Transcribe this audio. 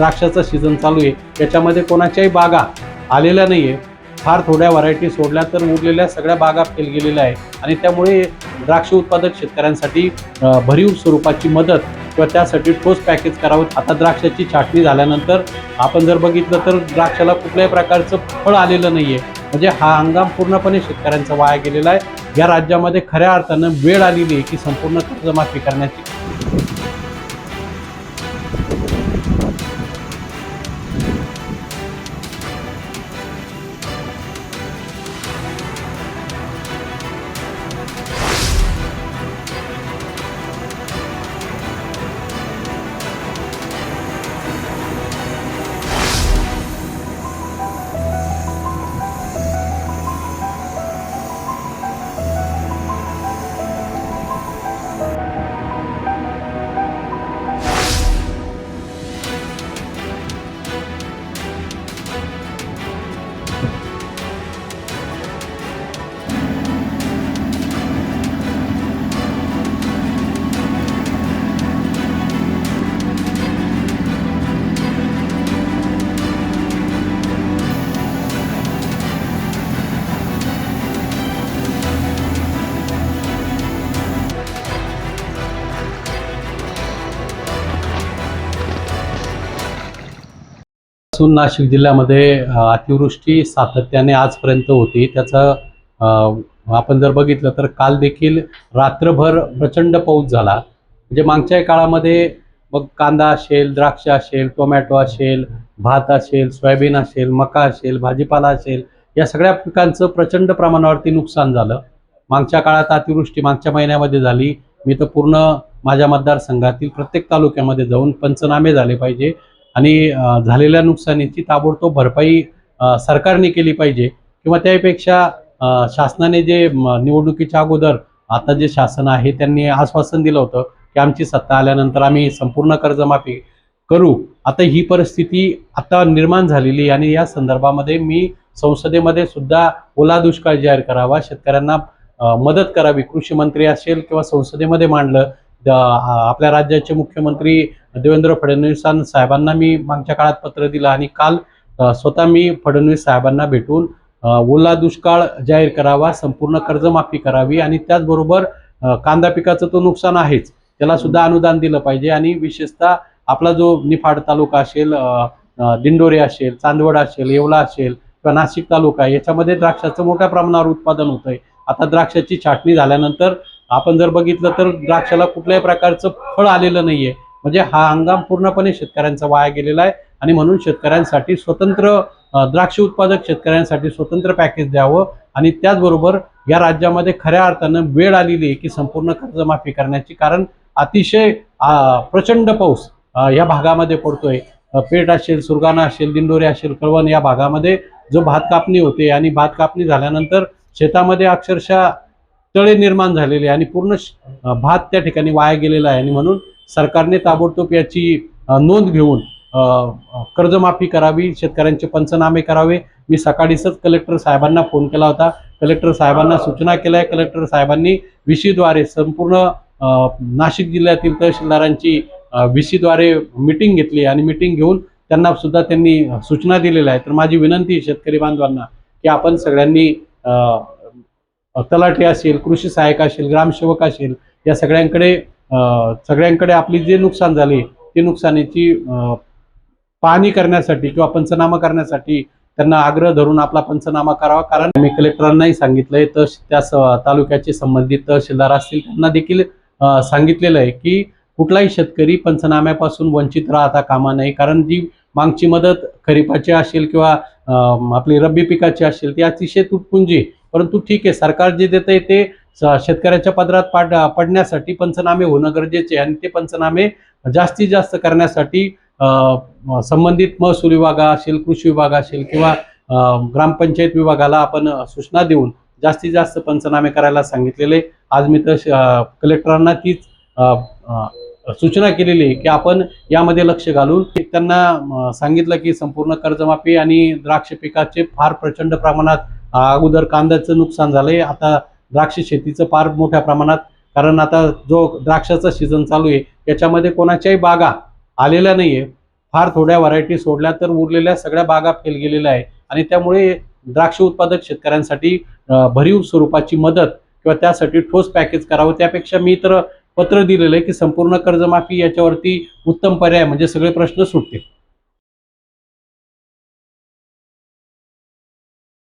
द्राक्षाचा सीझन चालू आहे. याच्यामध्ये कोणाच्याही बागा आलेल्या नाही आहे फार थोड्या व्हरायटी सोडल्या तर उरलेल्या सगळ्या बागा फेल गेलेल्या आहे आणि त्यामुळे द्राक्ष उत्पादक शेतकऱ्यांसाठी भरीव स्वरूपाची मदत किंवा त्यासाठी ठोस पॅकेज करावं. आता द्राक्षाची छाटणी झाल्यानंतर आपण जर बघितलं तर द्राक्षाला कुठल्याही प्रकारचं फळ आलेलं नाही आहे म्हणजे हा हंगाम पूर्णपणे शेतकऱ्यांचा वाया गेलेला आहे. या राज्यामध्ये खऱ्या अर्थानं वेळ आलेली आहे की संपूर्ण कर्जमाफी करण्याची पासून नाशिक जिल्ह्यामध्ये अतिवृष्टी सातत्याने आजपर्यंत होती. त्याचं आपण जर बघितलं तर काल देखील रात्रभर प्रचंड पाऊस झाला. म्हणजे मागच्या काळामध्ये मग कांदा असेल द्राक्ष असेल टोमॅटो असेल भात असेल सोयाबीन असेल मका असेल भाजीपाला असेल या सगळ्या पिकांचं प्रचंड प्रमाणावरती नुकसान झालं. मागच्या काळात अतिवृष्टी मागच्या महिन्यामध्ये झाली. मी तर पूर्ण माझ्या मतदारसंघातील प्रत्येक तालुक्यामध्ये जाऊन पंचनामे झाले पाहिजे. आणि झालेल्या नुकसानीची ताबडतोब भरपाई सरकारने केली पाहिजे किंवा त्यापेक्षा शासनाने जे निवडणुकीच्या अगोदर आता जे शासन आहे त्यांनी आश्वासन दिलं होतं की आमची सत्ता आल्यानंतर आम्ही संपूर्ण कर्जमाफी करू. आता ही परिस्थिती आता निर्माण झालेली आहे आणि या संदर्भामध्ये मी संसदेमध्ये सुद्धा ओला दुष्काळ जाहीर करावा शेतकऱ्यांना मदत करावी कृषी मंत्री असेल किंवा संसदेमध्ये मांडलं द- आपल्या राज्याचे मुख्यमंत्री देवेंद्र फडणवीस साहेबांना मी मागच्या काळात पत्र दिलं आणि काल स्वतः मी फडणवीस साहेबांना भेटून ओला दुष्काळ जाहीर करावा संपूर्ण कर्जमाफी करावी आणि त्याचबरोबर कांदा पिकाचं तो नुकसान आहेच त्याला सुद्धा अनुदान दिलं पाहिजे आणि विशेषतः आपला जो निफाड तालुका असेल दिंडोरे दिंडोरी असेल चांदवड असेल येवला असेल किंवा नाशिक तालुका याच्यामध्ये द्राक्षाचं मोठ्या प्रमाणावर उत्पादन होतंय. आता द्राक्षाची छाटणी झाल्यानंतर आपण जर बघितलं तर द्राक्षाला कुठल्याही प्रकारचं फळ आलेलं नाहीये. म्हणजे हा हंगाम पूर्णपणे शेतकऱ्यांचा वाया गेलेला आहे. आणि म्हणून शेतकऱ्यांसाठी स्वतंत्र द्राक्ष उत्पादक शेतकऱ्यांसाठी स्वतंत्र पॅकेज द्यावं. आणि त्याचबरोबर या राज्यामध्ये खऱ्या अर्थानं वेळ आलेली आहे की संपूर्ण कर्जमाफी करण्याची. कारण अतिशय प्रचंड पाऊस या भागामध्ये पडतोय. पेठ असेल सुरगाणा असेल दिंडोरी असेल कळवण या भागामध्ये जो भात कापणी होते आणि भात कापणी झाल्यानंतर शेतामध्ये अक्षरशः तळे निर्माण झालेले आहे. आणि पूर्ण श- भात त्या ठिकाणी वाया गेलेला आहे. आणि म्हणून सरकारने ताबडतोब याची नोंद घेऊन कर्जमाफी करावी शेतकऱ्यांचे पंचनामे करावे. मी सकाळीच कलेक्टर साहेबांना फोन केला होता. कलेक्टर साहेबांना सूचना केल्या. कलेक्टर साहेबांनी विशीद्वारे संपूर्ण नाशिक जिल्ह्यातील तहसीलदारांची विशीद्वारे मिटिंग घेतली आणि मिटिंग घेऊन त्यांना सुद्धा त्यांनी सूचना दिलेल्या आहेत. तर माझी विनंती शेतकरी बांधवांना की आपण सगळ्यांनी तलाठी असेल कृषी सहाय्यक असेल ग्रामसेवक असेल या सगळ्यांकडे सगळ्यांकडे आपली जे नुकसान झाले ते नुकसानीची पाहणी करण्यासाठी किंवा पंचनामा करण्यासाठी त्यांना आग्रह धरून आपला पंचनामा करावा. कारण आम्ही कलेक्टरांनाही सांगितलंय तर त्या तालुक्याचे संबंधित तहसीलदार असतील त्यांना देखील सांगितलेलं आहे की कुठलाही शेतकरी पंचनाम्यापासून वंचित राहता कामा नये. कारण जी मागची मदत खरीपाची असेल किंवा आपली रब्बी पिकाची असेल ती अतिशय तुटपुंजी परंतु ठीक आहे सरकार जे देत आहे ते शेतकऱ्याच्या पदरात पाड पडण्यासाठी पंचनामे होणं गरजेचे आणि ते पंचनामे जास्तीत जास्त करण्यासाठी संबंधित महसूल विभाग असेल कृषी विभाग असेल किंवा ग्रामपंचायत विभागाला आपण सूचना देऊन जास्तीत जास्त पंचनामे करायला सांगितलेले. आज मी तर श- कलेक्टरांना तीच सूचना केलेली आहे की आपण यामध्ये लक्ष घालून त्यांना सांगितलं की संपूर्ण कर्जमाफी आणि द्राक्ष पिकाचे फार प्रचंड प्रमाणात अगोदर कांद्याचं नुकसान झालंय. आता द्राक्ष शेतीचं फार मोठ्या प्रमाणात कारण आता जो द्राक्षाचा सीझन चालू आहे याच्यामध्ये कोणाच्याही बागा आलेल्या नाहीये. फार थोड्या व्हरायटी सोडल्या तर उरलेल्या सगळ्या बागा फेल गेलेल्या आहे आणि त्यामुळे द्राक्ष उत्पादक शेतकऱ्यांसाठी भरीव स्वरूपाची मदत किंवा त्यासाठी ठोस पॅकेज करावं त्यापेक्षा मी तर पत्र दिलेलं आहे की संपूर्ण कर्जमाफी याच्यावरती उत्तम पर्याय म्हणजे सगळे प्रश्न सुटतील.